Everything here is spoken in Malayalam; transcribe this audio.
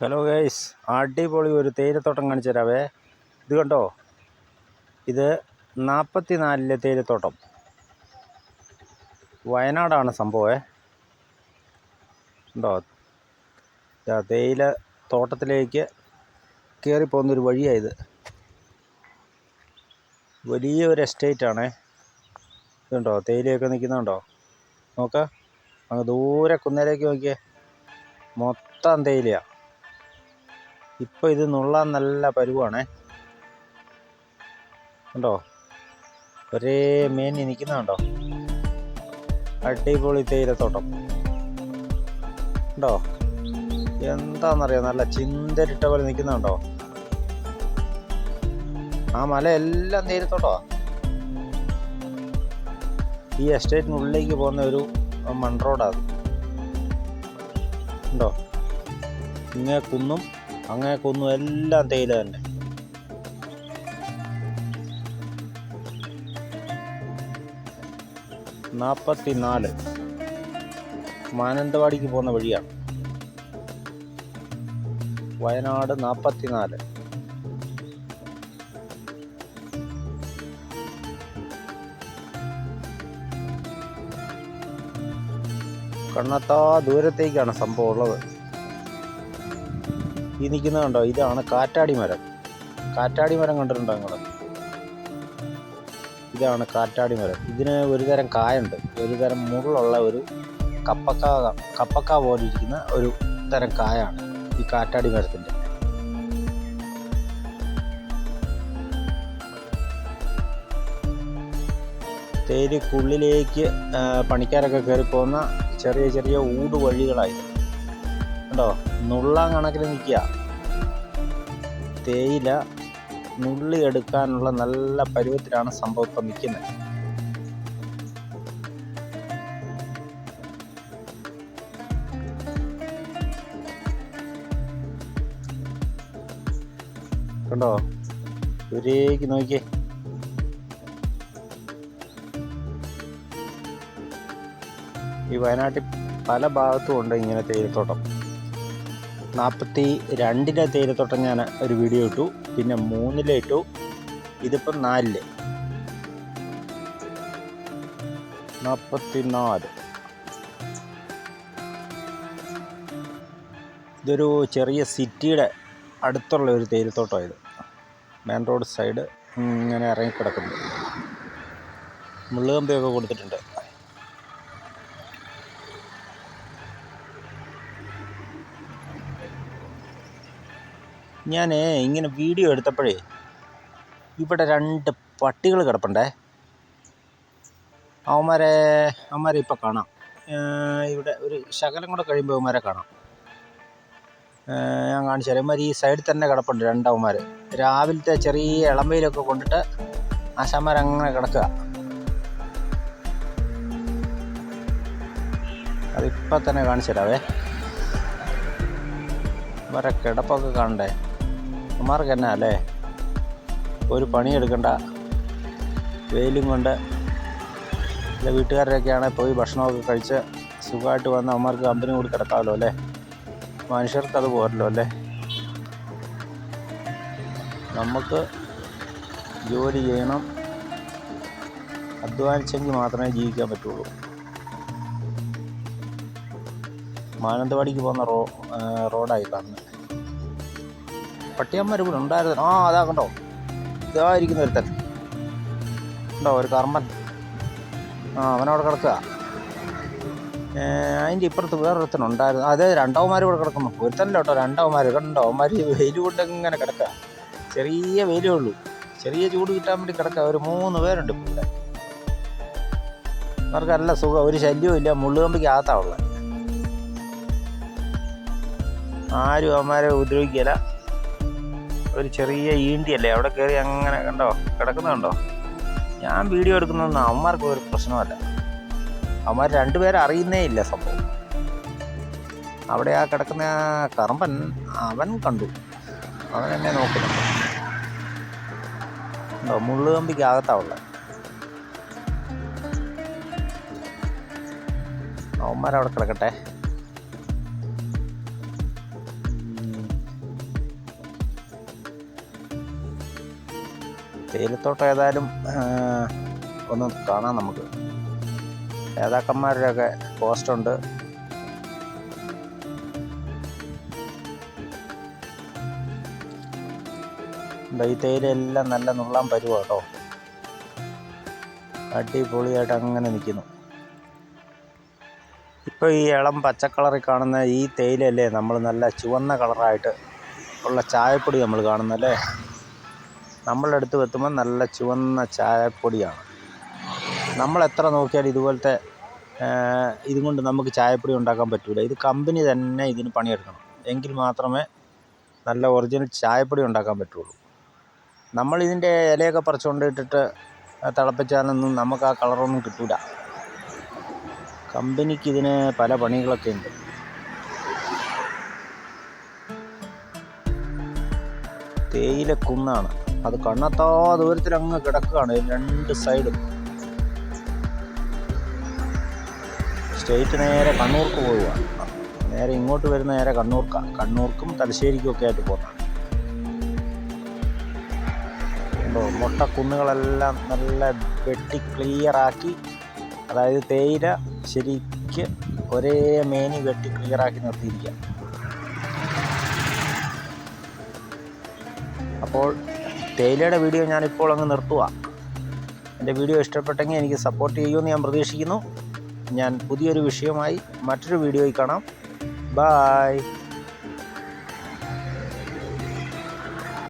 ഹലോ ഗൈസ് അടിപൊളി ഒരു തേയിലത്തോട്ടം കാണിച്ചു തരാവേ. ഇത് കണ്ടോ? ഇത് നാൽപ്പത്തി നാലിലെ തേയിലത്തോട്ടം. വയനാടാണ് സംഭവമേ. ഉണ്ടോ തേയില തോട്ടത്തിലേക്ക് കയറിപ്പോകുന്നൊരു വഴിയായത് വലിയ ഒരു എസ്റ്റേറ്റ് ആണേ ഇതുണ്ടോ തേയിലയൊക്കെ നിൽക്കുന്നുണ്ടോ നോക്ക. അങ്ങ് ദൂരെ കുന്നേലേക്ക് നോക്കിയേ. മൊത്തം തേയിലയാണ് ഇപ്പോൾ ഇത് നുള്ളാൻ നല്ല പരുവാണേ. കണ്ടോ? ഒരേ മേനി നിൽക്കുന്നുണ്ടോ അടിപൊളി തേയിലത്തോട്ടം. ഉണ്ടോ എന്താണെന്നറിയാം നല്ല ചിന്തരിട്ട പോലെ നിൽക്കുന്നുണ്ടോ ആ മല എല്ലാം തേയിലത്തോട്ടോ ഈ എസ്റ്റേറ്റിനുള്ളിലേക്ക് പോകുന്ന ഒരു മൺ റോഡാണ് ഉണ്ടോ ഇങ്ങനെ കുന്നും അങ്ങേ ഒന്നും എല്ലാം തേയില തന്നെ. നാൽപ്പത്തി നാല് മാനന്തവാടിക്ക് പോകുന്ന വഴിയാണ്. വയനാട് നാൽപ്പത്തി നാല് കണ്ണത്താ ദൂരത്തേക്കാണ് സംഭവം ഉള്ളത്. ഈ നിൽക്കുന്നത് കണ്ടോ? ഇതാണ് കാറ്റാടി മരം. കാറ്റാടി മരം കണ്ടിട്ടുണ്ടോ നിങ്ങൾ ഇതാണ് കാറ്റാടി മരം. ഇതിന് ഒരു തരം കായുണ്ട്. ഒരു തരം ഒരു കപ്പക്ക കപ്പക്ക പോലെ ഇരിക്കുന്ന ഒരു തരം കായാണ് ഈ കാറ്റാടി മരത്തിന്റെ. തേര് ആ, പണിക്കാരൊക്കെ കയറി പോകുന്ന ചെറിയ ചെറിയ ഊട് വഴികളായി കണ്ടോ നുള്ളാൻ കണക്കിൽ നിൽക്കുക. തേയില നുള്ളി എടുക്കാനുള്ള നല്ല പരുവത്തിലാണ് സംഭവം ഇപ്പം നിൽക്കുന്നത്. കണ്ടോ? ദൂരേക്ക് നോക്കിയേ. ഈ വയനാട്ടിൽ പല ഭാഗത്തും ഉണ്ട് ഇങ്ങനെ തേയിലത്തോട്ടം. നാൽപ്പത്തി രണ്ടിന്റെ തേയിലത്തോട്ടം ഞാൻ ഒരു വീഡിയോ ഇട്ടു. പിന്നെ മൂന്നിലെ ഇട്ടു. ഇതിപ്പം നാലിൽ. നാൽപ്പത്തി നാല് ഇതൊരു ചെറിയ സിറ്റിയുടെ അടുത്തുള്ള ഒരു തേയിലത്തോട്ടമായത് മെയിൻ റോഡ് സൈഡ് ഇങ്ങനെ ഇറങ്ങിക്കിടക്കുന്നു. മുള്ളുകമ്പിയൊക്കെ കൊടുത്തിട്ടുണ്ട്. ഞാൻ ഇങ്ങനെ വീഡിയോ എടുത്തപ്പോഴേ ഇവിടെ രണ്ട് പട്ടികൾ കിടപ്പണ്ടേ. അവന്മാരെ അവന്മാരെ ഇപ്പോൾ കാണാം. ഇവിടെ ഒരു ശകലം കൂടെ കഴിയുമ്പോൾ അവന്മാരെ കാണാം. ഞാൻ കാണിച്ചു തരാം. ഇവന്മാർ ഈ സൈഡിൽ തന്നെ കിടപ്പുണ്ട് രണ്ടവന്മാർ രാവിലത്തെ ചെറിയ ഇളമ്പയിലൊക്കെ കൊണ്ടിട്ട് ആശാന്മാർ അങ്ങനെ കിടക്കുക. അതിപ്പോൾ തന്നെ കാണിച്ചു തരാവേ. വരെ കിടപ്പൊക്കെ കാണണ്ടേ? അമ്മമാർക്ക് എന്നാ അല്ലേ ഒരു പണിയെടുക്കണ്ട. വെയിലും കൊണ്ട് അല്ല വീട്ടുകാരുടെയൊക്കെയാണെ പോയി ഭക്ഷണമൊക്കെ കഴിച്ച് സുഖമായിട്ട് വന്ന് അമ്മമാർക്ക് കമ്പനി കൂടി കിടക്കാമല്ലോ അല്ലേ? മനുഷ്യർക്ക് അത് പോരല്ലോ അല്ലേ? നമുക്ക് ജോലി ചെയ്യണം. അധ്വാനിച്ചെങ്കിൽ മാത്രമേ ജീവിക്കാൻ പറ്റുള്ളൂ. മാനന്തവാടിക്ക് പോകുന്ന റോ റോഡായി കാണുന്നത്. പട്ടിയന്മാർ ഇവിടെ ഉണ്ടായിരുന്നു ആ അതാ കണ്ടോ? ഇതായിരിക്കുന്ന ഒരുത്തൻ. ഉണ്ടോ ഒരു കർമ്മൻ. ആ അവനവിടെ കിടക്കുക. അതിന്റെ ഇപ്പുറത്ത് വേറൊരുത്തൻ ഉണ്ടായിരുന്നു. അതെ രണ്ടാവന്മാർ ഇവിടെ കിടക്കുന്നു. ഒരുത്തനല്ല കേട്ടോ രണ്ടാവന്മാർ കണ്ടോ അവന്മാർ വെയിൽ കൊണ്ട് ഇങ്ങനെ കിടക്കുക. ചെറിയ വെയിലേ ഉള്ളൂ. ചെറിയ ചൂട് കിട്ടാൻ വേണ്ടി കിടക്കുക. ഒരു മൂന്ന് പേരുണ്ട് ഇവിടെ. അവർക്ക് നല്ല സുഖം. ഒരു ശല്യവും ഇല്ല. മുള്ളുകമ്പിക്ക് അകത്താണ് ആരും അവന്മാരെ ഉപദ്രവിക്കില്ല ഒരു ചെറിയ ഈണ്ടിയല്ലേ? അവിടെ കയറി അങ്ങനെ കണ്ടോ? കിടക്കുന്നുണ്ടോ ഞാൻ വീഡിയോ എടുക്കുന്നതൊന്നും അവന്മാർക്ക് ഒരു പ്രശ്നമല്ല. അവന്മാർ രണ്ടുപേരും അറിയുന്നേ ഇല്ല സംഭവം. അവിടെ ആ കിടക്കുന്ന കറമ്പൻ അവൻ കണ്ടു. അവൻ എന്നെ നോക്കുന്നുണ്ട്. ഉണ്ടോ മുള്ളുകമ്പിക്ക് അകത്താവുള്ള അവന്മാരവിടെ കിടക്കട്ടെ. തേയിലത്തോട്ടം ഏതായാലും ഒന്ന് കാണാം നമുക്ക്. നേതാക്കന്മാരുടെയൊക്കെ പോസ്റ്റ് ഉണ്ട്. ഈ തേയിലയെല്ലാം നല്ല നുള്ളാൻ പരുവാ കേട്ടോ. അടിപൊളിയായിട്ട് അങ്ങനെ നിൽക്കുന്നു ഇപ്പോൾ ഈ ഇളം പച്ചക്കളറിൽ കളറിൽ കാണുന്ന ഈ തേയിലയല്ലേ നമ്മൾ നല്ല ചുവന്ന കളറായിട്ട് ഉള്ള ചായപ്പൊടി നമ്മൾ കാണുന്നല്ലേ? നമ്മളുടെ അടുത്ത് വെത്തുമ്പോൾ നല്ല ചുവന്ന ചായപ്പൊടിയാണ്. നമ്മൾ എത്ര നോക്കിയാലും ഇതുപോലത്തെ ഇതുകൊണ്ട് ഇതും കൊണ്ട് നമുക്ക് ചായപ്പൊടി ഉണ്ടാക്കാൻ പറ്റില്ല ഇത് കമ്പനി തന്നെ ഇതിന് പണിയെടുക്കണം. എങ്കിൽ മാത്രമേ നല്ല ഒറിജിനൽ ചായപ്പൊടി ഉണ്ടാക്കാൻ പറ്റുള്ളൂ. നമ്മൾ ഇതിന്റെ ഇലയൊക്കെ പറിച്ചുകൊണ്ട് ഇട്ടിട്ട് തിളപ്പിച്ചാലൊന്നും നമുക്ക് ആ കളറൊന്നും കിട്ടില്ല കമ്പനിക്ക് ഇതിന് പല പണികളൊക്കെ ഉണ്ട്. തേയില കുന്നാണ് അത് കണ്ണെത്താ ദൂരത്തിൽ അങ്ങ് കിടക്കുകയാണ് രണ്ട് സൈഡും സ്റ്റേറ്റ് നേരെ കണ്ണൂർക്ക് പോവുകയാണ് നേരെ ഇങ്ങോട്ട് വരുന്ന നേരെ കണ്ണൂർക്കാണ് കണ്ണൂർക്കും തലശ്ശേരിക്കും ഒക്കെ ആയിട്ട് പോകുന്നതാണ് കണ്ടോ? മുട്ടക്കുന്നുകളെല്ലാം നല്ല വെട്ടി ക്ലിയറാക്കി അതായത് തേയില ശരിക്ക് ഒരേ മേനി വെട്ടി ക്ലിയറാക്കി നിർത്തിയിരിക്കുക അപ്പോൾ തേയിലയുടെ വീഡിയോ ഞാനിപ്പോൾ അങ്ങ് നിർത്തുക എന്റെ വീഡിയോ ഇഷ്ടപ്പെട്ടെങ്കിൽ എനിക്ക് സപ്പോർട്ട് ചെയ്യുമെന്ന് ഞാൻ പ്രതീക്ഷിക്കുന്നു. ഞാൻ പുതിയൊരു വിഷയമായി മറ്റൊരു വീഡിയോയിൽ കാണാം. ബായ്